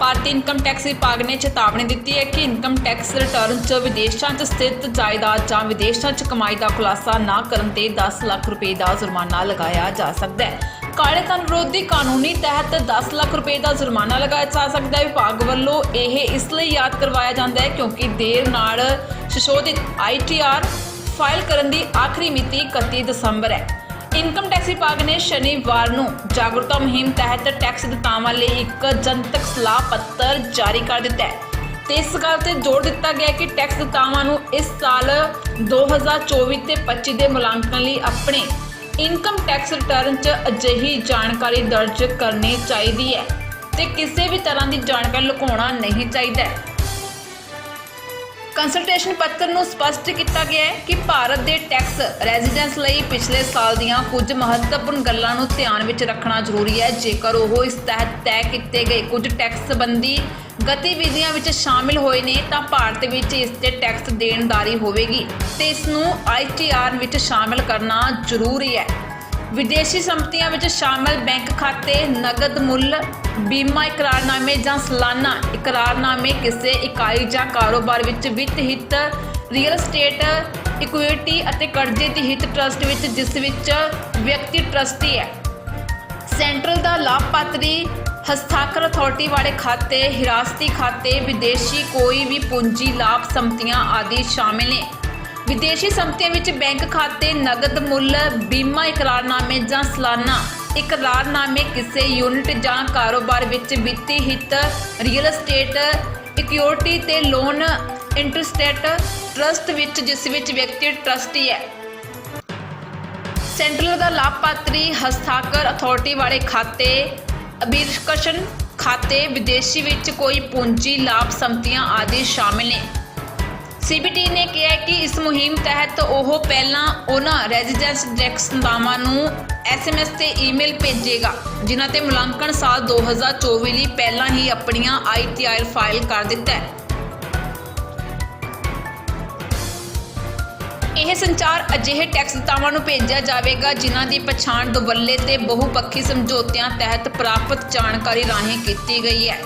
ਭਾਰਤੀ income tax ਵਿਭਾਗ ਨੇ ਚੇਤਾਵਨੀ ਦਿੱਤੀ ਹੈ ਕਿ ਇਨਕਮ ਟੈਕਸ ਰਿਟਰਨ 'ਚ ਵਿਦੇਸ਼ਾਂ 'ਚ ਸਥਿਤ ਜਾਇਦਾਦ ਜਾਂ ਵਿਦੇਸ਼ਾਂ 'ਚ ਕਮਾਈ ਦਾ ਖੁਲਾਸਾ ਨਾ ਕਰਨ ਤੇ 10 ਲੱਖ ਰੁਪਏ ਦਾ ਜੁਰਮਾਨਾ ਲਗਾਇਆ ਜਾ ਸਕਦਾ ਹੈ। ਕਾਲੇ ਧਨ ਵਿਰੋਧੀ ਕਾਨੂੰਨੀ ਤਹਿਤ 10 ਲੱਖ ਰੁਪਏ ਦਾ ਜੁਰਮਾਨਾ ਲਗਾਇਆ ਜਾ ਸਕਦਾ ਹੈ। ਵਿਭਾਗ ਵੱਲੋਂ ਇਹ ਇਸ ਲਈ ਯਾਦ ਕਰਵਾਇਆ ਜਾਂਦਾ ਹੈ ਕਿਉਂਕਿ ਦੇਰ ਨਾਲ ਸੰਸ਼ੋਧਿਤ ਆਈਟੀਆਰ ਫਾਈਲ ਕਰਨ ਦੀ ਆਖਰੀ ਮਿਤੀ 31 ਦਸੰਬਰ ਹੈ। ਇਨਕਮ ਟੈਕਸ ਵਿਭਾਗ ਨੇ ਸ਼ਨੀਵਾਰ ਨੂੰ ਜਾਗਰੂਕਤਾ ਮੁਹਿੰਮ ਤਹਿਤ ਟੈਕਸ ਦਤਾਵਾਂ ਲਈ ਇੱਕ ਜਨਤਕ ਸਲਾਹ ਪੱਤਰ ਜਾਰੀ ਕਰ ਦਿੱਤਾ ਹੈ। ਤੇ ਇਸ ਗੱਲ ਤੇ ਜ਼ੋਰ ਦਿੱਤਾ ਗਿਆ ਕਿ ਟੈਕਸ ਦਤਾਵਾਂ ਨੂੰ ਇਸ ਸਾਲ 2024 ਤੇ 25 ਦੇ ਮੁਲਾਂਕਣ ਲਈ ਆਪਣੇ ਇਨਕਮ ਟੈਕਸ ਰਿਟਰਨ 'ਚ ਅਜਿਹੀ ਜਾਣਕਾਰੀ ਦਰਜ ਕਰਨੀ ਚਾਹੀਦੀ ਹੈ ਤੇ ਕਿਸੇ ਵੀ ਤਰ੍ਹਾਂ ਦੀ ਜਾਣਕਾਰੀ ਲੁਕਾਉਣਾ ਨਹੀਂ ਚਾਹੀਦਾ ਹੈ। ਕੰਸਲਟੇਸ਼ਨ ਪੱਤਰ ਨੂੰ ਸਪਸ਼ਟ ਕੀਤਾ ਗਿਆ ਹੈ ਕਿ ਭਾਰਤ ਦੇ ਟੈਕਸ ਰੈਜ਼ੀਡੈਂਸ ਲਈ ਪਿਛਲੇ ਸਾਲ ਦੀਆਂ ਕੁਝ ਮਹੱਤਵਪੂਰਨ ਗੱਲਾਂ ਨੂੰ ਧਿਆਨ ਵਿੱਚ ਰੱਖਣਾ ਜ਼ਰੂਰੀ ਹੈ। ਜੇਕਰ ਉਹ ਇਸ ਤਹਿਤ ਤੈਅ ਕੀਤੇ ਗਏ ਕੁਝ ਟੈਕਸ ਸੰਬੰਧੀ ਗਤੀਵਿਧੀਆਂ ਵਿੱਚ ਸ਼ਾਮਿਲ ਹੋਏ ਨੇ, ਤਾਂ ਭਾਰਤ ਵਿੱਚ ਇਸ ਤੇ ਟੈਕਸ ਦੇਣਦਾਰੀ ਹੋਵੇਗੀ ਤੇ ਇਸ ਨੂੰ ਆਈਟੀਆਰ ਵਿੱਚ ਸ਼ਾਮਿਲ ਕਰਨਾ ਜ਼ਰੂਰੀ ਹੈ। ਵਿਦੇਸ਼ੀ ਸੰਪਤੀਆਂ ਵਿੱਚ ਸ਼ਾਮਲ ਬੈਂਕ ਖਾਤੇ ਨਗਦ ਮੁੱਲ, ਬੀਮਾ ਇਕਰਾਰਨਾਮੇ ਜਾਂ ਸਾਲਾਨਾ ਇਕਰਾਰਨਾਮੇ, ਕਿਸੇ ਇਕਾਈ ਜਾਂ ਕਾਰੋਬਾਰ ਵਿੱਚ ਵਿੱਤ ਹਿੱਤ ਰੀਅਲ ਸਟੇਟ ਇਕੁਇਟੀ ਅਤੇ ਕਰਜ਼ੇ ਦੀ ਹਿੱਤ ਟਰਸਟ ਵਿੱਚ, ਜਿਸ ਵਿੱਚ ਵਿਅਕਤੀ ਟਰਸਟੀ ਹੈ। ਸੈਂਟਰਲ ਦਾ ਲਾਭਪਾਤਰੀ, ਹਸਤਾਖਰ ਅਥਾਰਟੀ ਵਾਲੇ ਖਾਤੇ, ਹਿਰਾਸਤੀ ਖਾਤੇ, ਵਿਦੇਸ਼ੀ ਕੋਈ ਵੀ ਪੂੰਜੀ, ਲਾਭ, ਸੰਪਤੀਆਂ ਆਦਿ ਸ਼ਾਮਿਲ ਨੇ। ਵਿਦੇਸ਼ੀ ਸੰਪਤੀਆਂ ਵਿੱਚ ਬੈਂਕ ਖਾਤੇ ਨਗਦ ਮੁੱਲ, ਬੀਮਾ ਇਕਰਾਰਨਾਮੇ ਜਾਂ ਸਾਲਾਨਾ ਇਕਰਾਰਨਾਮੇ ਕਿਸੇ ਯੂਨਿਟ ਜਾਂ ਕਾਰੋਬਾਰ ਵਿੱਚ ਵਿੱਤੀ ਹਿੱਤ ਰੀਅਲ ਅਸਟੇਟ ਇਕੁਇਟੀ ਤੇ ਲੋਨ ਇੰਟਰਸਟੇਟ ਟਰਸਟ ਵਿੱਚ ਜਿਸ ਵਿੱਚ ਵਿਅਕਤੀ ਟਰਸਟੀ ਹੈ। ਸੈਂਟਰਲ ਦਾ ਲਾਭਪਾਤਰੀ ਹਸਤਾਖਰ ਅਥਾਰਟੀ ਵਾਲੇ ਖਾਤੇ ਅਬਿਰਕਸ਼ਨ ਖਾਤੇ, ਵਿਦੇਸ਼ੀ ਵਿੱਚ ਕੋਈ ਪੂੰਜੀ, ਲਾਭ, ਸੰਪਤੀਆਂ ਆਦਿ ਸ਼ਾਮਿਲ ਨੇ। ਸੀਬੀਟੀ ਨੇ ਕਿਹਾ ਕਿ ਇਸ ਮੁਹਿੰਮ ਤਹਿਤ ਉਹ ਪਹਿਲਾਂ ਉਹਨਾਂ ਰੈਜ਼ੀਡੈਂਸ ਟੈਕਸ ਸੰਦਾਵਾਂ ਨੂੰ ਐਸਐਮਐਸ ਤੇ ਈਮੇਲ ਭੇਜੇਗਾ, ਜਿਨ੍ਹਾਂ ਤੇ ਮੁਲਾਂਕਣ ਸਾਲ 2024 ਲਈ ਪਹਿਲਾਂ ਹੀ ਆਪਣੀਆਂ ਆਈਟੀਆਰ ਫਾਈਲ ਕਰ ਦਿੱਤਾ ਹੈ। ਇਹ ਸੰਚਾਰ ਅਜਿਹੇ ਟੈਕਸ ਦਤਾਵਾਂ ਨੂੰ ਭੇਜਿਆ ਜਾਵੇਗਾ, ਜਿਨ੍ਹਾਂ ਦੀ ਪਛਾਣ ਦੁਵੱਲੇ ਤੇ ਬਹੁਪੱਖੀ ਸਮਝੌਤਿਆਂ ਤਹਿਤ ਪ੍ਰਾਪਤ ਜਾਣਕਾਰੀ ਰਾਹੀਂ ਕੀਤੀ ਗਈ ਹੈ।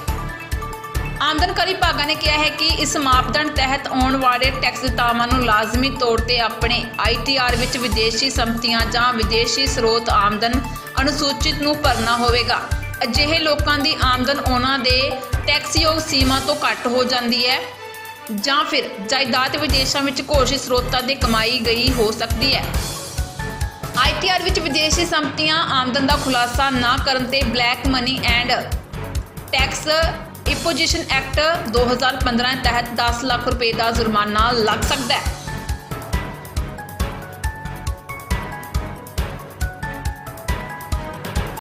ਆਮਦਨਕਾਰੀ ਵਿਭਾਗਾਂ ਨੇ ਕਿਹਾ ਹੈ ਕਿ ਇਸ ਮਾਪਦੰਡ ਤਹਿਤ ਆਉਣ ਵਾਲੇ ਟੈਕਸ ਦਤਾਵਾਂ ਨੂੰ ਲਾਜ਼ਮੀ ਤੌਰ ਤੇ ਆਪਣੇ ਆਈਟੀਆਰ ਵਿੱਚ ਵਿਦੇਸ਼ੀ ਸੰਪਤੀਆਂ ਜਾਂ ਵਿਦੇਸ਼ੀ ਸਰੋਤ ਆਮਦਨ ਅਨੁਸੂਚਿਤ ਨੂੰ ਭਰਨਾ ਹੋਵੇਗਾ। ਅਜਿਹੇ ਲੋਕਾਂ ਦੀ ਆਮਦਨ ਉਹਨਾਂ ਦੇ ਟੈਕਸਯੋਗ ਸੀਮਾ ਤੋਂ ਘੱਟ ਹੋ ਜਾਂਦੀ ਹੈ ਜਾਂ ਫਿਰ ਜਾਇਦਾਦ ਵਿਦੇਸ਼ਾਂ ਵਿੱਚ ਘੋਸ਼ਿਤ ਸਰੋਤਾਂ ਦੇ ਕਮਾਈ ਗਈ ਹੋ ਸਕਦੀ ਹੈ। ਆਈਟੀਆਰ ਵਿੱਚ ਵਿਦੇਸ਼ੀ ਸੰਪਤੀਆਂ ਆਮਦਨ ਦਾ ਖੁਲਾਸਾ ਨਾ ਕਰਨ ਤੇ black money and tax imposition act 2015 ਤਹਿਤ 10 ਲੱਖ ਰੁਪਏ ਦਾ ਜੁਰਮਾਨਾ ਲੱਗ ਸਕਦਾ ਹੈ।